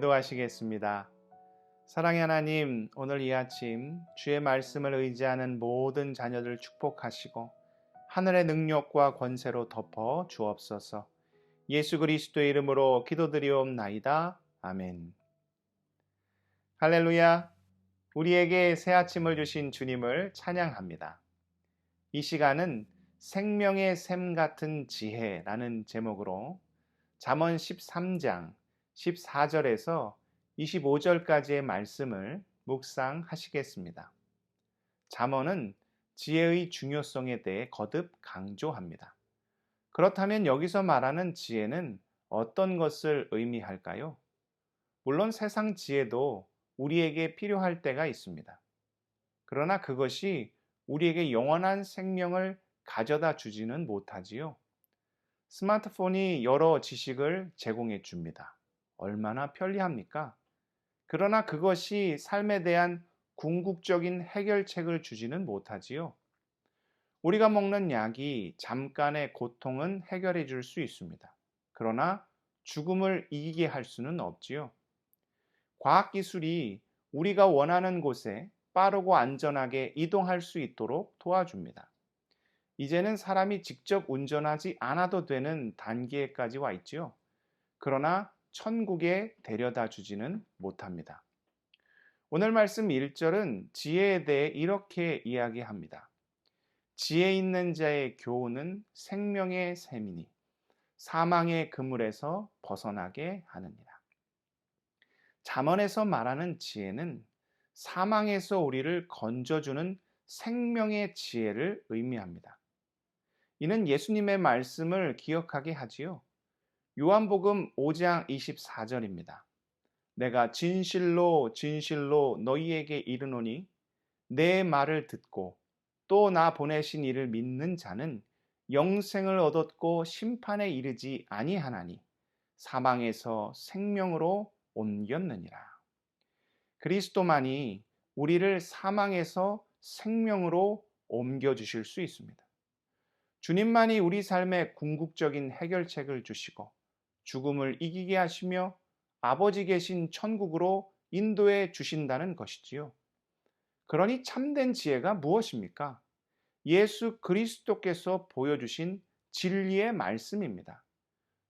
기도하시겠습니다. 사랑의 하나님, 오늘 이 아침 주의 말씀을 의지하는 모든 자녀들 축복하시고 하늘의 능력과 권세로 덮어 주옵소서. 예수 그리스도의 이름으로 기도드리옵나이다. 아멘. 할렐루야. 우리에게 새 아침을 주신 주님을 찬양합니다. 이 시간은 생명의 샘 같은 지혜라는 제목으로 잠언 13장 14절에서 25절까지의 말씀을 묵상하시겠습니다. 잠언은 지혜의 중요성에 대해 거듭 강조합니다. 그렇다면 여기서 말하는 지혜는 어떤 것을 의미할까요? 물론 세상 지혜도 우리에게 필요할 때가 있습니다. 그러나 그것이 우리에게 영원한 생명을 가져다 주지는 못하지요. 스마트폰이 여러 지식을 제공해 줍니다. 얼마나 편리합니까? 그러나 그것이 삶에 대한 궁극적인 해결책을 주지는 못하지요. 우리가 먹는 약이 잠깐의 고통은 해결해 줄 수 있습니다. 그러나 죽음을 이기게 할 수는 없지요. 과학기술이 우리가 원하는 곳에 빠르고 안전하게 이동할 수 있도록 도와줍니다. 이제는 사람이 직접 운전하지 않아도 되는 단계까지 와 있지요. 그러나 천국에 데려다 주지는 못합니다. 오늘 말씀 1절은 지혜에 대해 이렇게 이야기합니다. 지혜 있는 자의 교훈은 생명의 샘이니 사망의 그물에서 벗어나게 하느니라. 잠언에서 말하는 지혜는 사망에서 우리를 건져주는 생명의 지혜를 의미합니다. 이는 예수님의 말씀을 기억하게 하지요. 요한복음 5장 24절입니다. 내가 진실로 진실로 너희에게 이르노니 내 말을 듣고 또 나 보내신 이를 믿는 자는 영생을 얻었고 심판에 이르지 아니하나니 사망에서 생명으로 옮겼느니라. 그리스도만이 우리를 사망에서 생명으로 옮겨 주실 수 있습니다. 주님만이 우리 삶의 궁극적인 해결책을 주시고 죽음을 이기게 하시며 아버지 계신 천국으로 인도해 주신다는 것이지요. 그러니 참된 지혜가 무엇입니까? 예수 그리스도께서 보여주신 진리의 말씀입니다.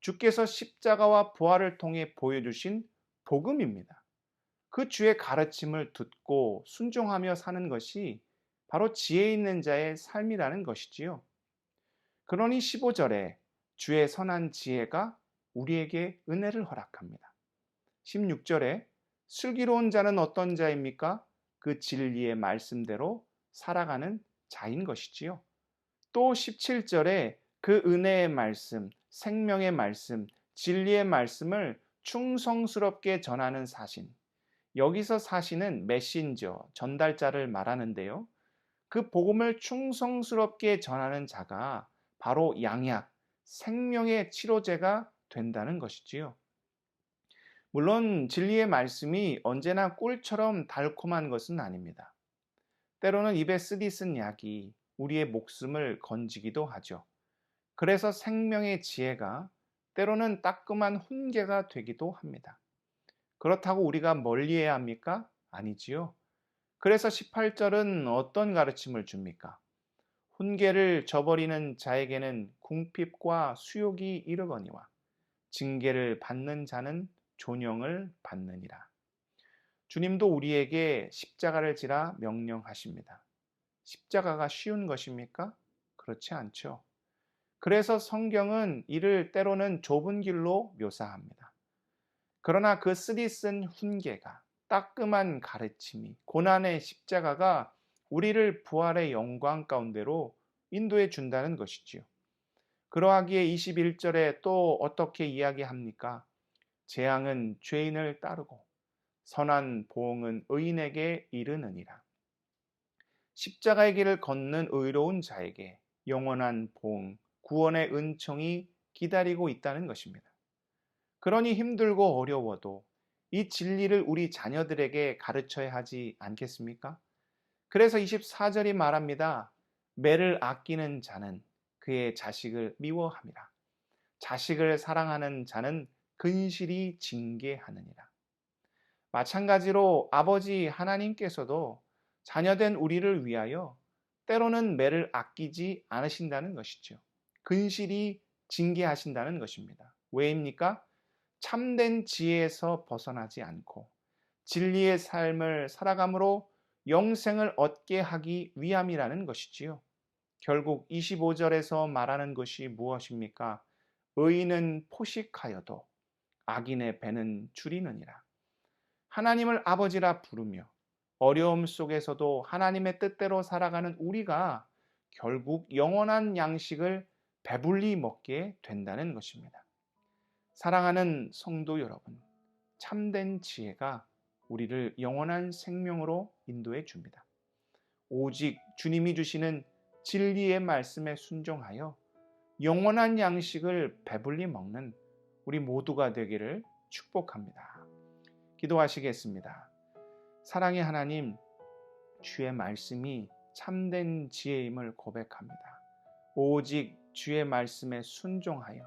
주께서 십자가와 부활을 통해 보여주신 복음입니다. 그 주의 가르침을 듣고 순종하며 사는 것이 바로 지혜 있는 자의 삶이라는 것이지요. 그러니 15절에 주의 선한 지혜가 우리에게 은혜를 허락합니다. 16절에 슬기로운 자는 어떤 자입니까? 그 진리의 말씀대로 살아가는 자인 것이지요. 또 17절에 그 은혜의 말씀, 생명의 말씀, 진리의 말씀을 충성스럽게 전하는 사신. 여기서 사신은 메신저, 전달자를 말하는데요. 그 복음을 충성스럽게 전하는 자가 바로 양약, 생명의 치료제가 된다는 것이지요. 물론 진리의 말씀이 언제나 꿀처럼 달콤한 것은 아닙니다. 때로는 입에 쓰디 쓴 약이 우리의 목숨을 건지기도 하죠. 그래서 생명의 지혜가 때로는 따끔한 훈계가 되기도 합니다. 그렇다고 우리가 멀리해야 합니까? 아니지요. 그래서 18절은 어떤 가르침을 줍니까? 훈계를 저버리는 자에게는 궁핍과 수욕이 이르거니와 징계를 받는 자는 존영을 받느니라. 주님도 우리에게 십자가를 지라 명령하십니다. 십자가가 쉬운 것입니까? 그렇지 않죠. 그래서 성경은 이를 때로는 좁은 길로 묘사합니다. 그러나 그 쓰디쓴 훈계가 따끔한 가르침이 고난의 십자가가 우리를 부활의 영광 가운데로 인도해 준다는 것이지요. 그러하기에 21절에 또 어떻게 이야기합니까? 재앙은 죄인을 따르고 선한 보응은 의인에게 이르느니라. 십자가의 길을 걷는 의로운 자에게 영원한 보응, 구원의 은총이 기다리고 있다는 것입니다. 그러니 힘들고 어려워도 이 진리를 우리 자녀들에게 가르쳐야 하지 않겠습니까? 그래서 24절이 말합니다. 매를 아끼는 자는 그의 자식을 미워함이라. 자식을 사랑하는 자는 근실이 징계하느니라. 마찬가지로 아버지 하나님께서도 자녀된 우리를 위하여 때로는 매를 아끼지 않으신다는 것이죠. 근실이 징계하신다는 것입니다. 왜입니까? 참된 지혜에서 벗어나지 않고 진리의 삶을 살아감으로 영생을 얻게 하기 위함이라는 것이지요. 결국 25절에서 말하는 것이 무엇입니까? 의인은 포식하여도 악인의 배는 줄이느니라. 하나님을 아버지라 부르며 어려움 속에서도 하나님의 뜻대로 살아가는 우리가 결국 영원한 양식을 배불리 먹게 된다는 것입니다. 사랑하는 성도 여러분, 참된 지혜가 우리를 영원한 생명으로 인도해 줍니다. 오직 주님이 주시는 진리의 말씀에 순종하여 영원한 양식을 배불리 먹는 우리 모두가 되기를 축복합니다. 기도하시겠습니다. 사랑의 하나님, 주의 말씀이 참된 지혜임을 고백합니다. 오직 주의 말씀에 순종하여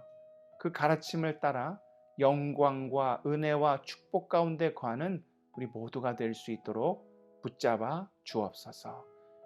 그 가르침을 따라 영광과 은혜와 축복 가운데 거하는 우리 모두가 될 수 있도록 붙잡아 주옵소서.